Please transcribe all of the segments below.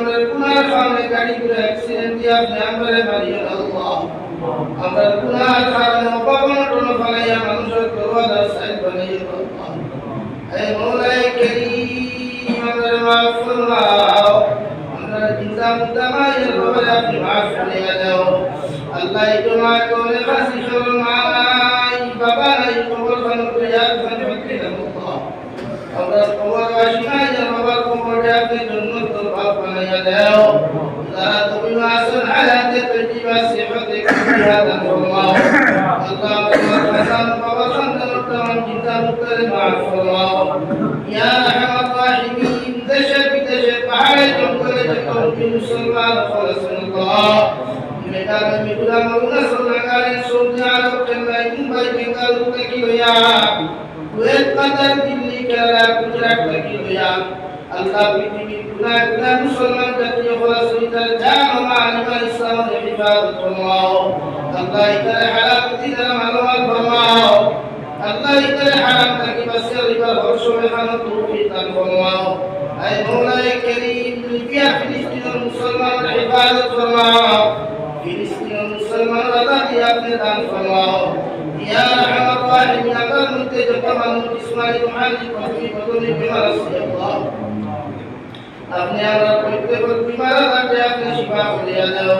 আমরা গুনার কারণে গাড়িগুলো অ্যাক্সিডেন্ট দিয়ে আপনি আমরা মারিয়ে আল্লাহ আমরা গুনার কারণে অপমান ফলাইয়া মানুষের দরওয়াজা সাইড বানিয়ে আল্লাহ এই মৌলাই করিম আমরা মাফ ফরমাও। আমরা জিন্দা মুদ্দা মায়ের ব্যাপারে আপনি মাফ করিয়া দাও। আল্লাহ জমা করে ফাঁসি সরল মালাই বাবা নাই কবর খান করিয়া খান ভক্তি আমরা কবর বাসী মায়ের বাবার কবরে আপনি জন্য হায়াতে তৈবা সেবাতে করিয়া দান ফরমাও আল্লাহ তোমার হাসান বাবা সন্তান উত্তম চিন্তা মুক্তরে মাফ ফরমাও ইয়া রহমান রাহিমিন দেশে বিদেশে পাহাড়ে জঙ্গলে যত মুসলমান ফলসুল্লাহ মেঘালয় মিগুলা মরুনা সোনাগারে সৌদি আরব চেন্নাই মুম্বাই বেঙ্গালুরু থেকে লইয়া কুয়েত কাতার দিল্লি কেরালা গুজরাট থেকে লইয়া أما بنا بنا نصلى النبي ورسولك الجامع معلم الإسلام حفاظة الله الله إذا حرام إذا معلوم الفماء الله إذا حرام تكي بسير إذا الغرش وحان التوفيق الفماء أي مولاي الكريم فيها فلسطين المسلمان حفاظة فرماء فلسطين المسلمان الذي أبنت عن فرماء يا رحمة الله من أقل منتج القمر اسماعيل محمد وفي بطن بمرسي الله বদলি বিমার আছে আল্লাহ আপনি আমরা প্রত্যেক বিমার আজাদে আপনি শিফা করিয়া দাও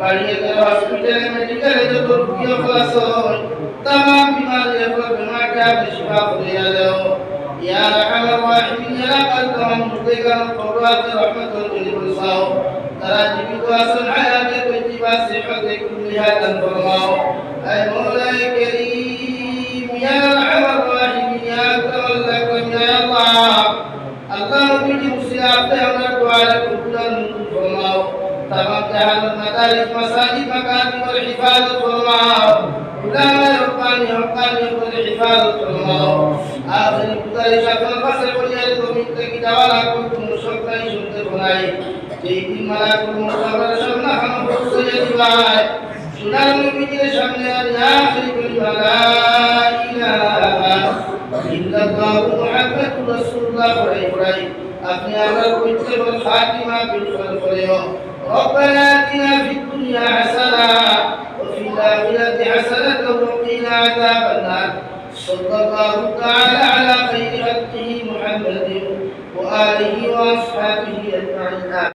বাড়িয়ে দাও হসপিটালে মেডিকেলে যত রুগী খলাস হয় तमाम बीमारियों को बीमार का আপনি শিফা করিয়া দাও ইয়া আরহামার রাহিমিন ইয়া রাব্বাল তামাম মুর্দেগান কবরাত রহমতুল লিল বসাও তারা জীবিত আছেন হায়াতে তৈবা সিহতে কুল্লিহা দান ফরমাও আয় মৌলায়ে وسعت الأرض كلا ظلما تمتع المدارس مساجد مكان والحفاظ ظلما علماء رباني حقاني والحفاظ ظلما آخر المدارس فانفصل وليلكم اتقيت ولا كنتم شقا شدتناي যেইটি মালাকুল মুসাফার সামনে আমার পৌঁছে যাই সোনার নবীজির সামনে আর না আখরি করি মালা ইলাহা ইল্লাল্লাহু মুহাম্মাদুর রাসূলুল্লাহ বলে ইব্রাহিম আপনি আল্লাহর পবিত্র বল ফাতিমা বিল ফলফলিও ربنا آتنا في الدنيا حسنة وفي الآخرة حسنة وقنا عذاب النار. صلى الله تعالى على خير خلقه محمد وآله وأصحابه أجمعين.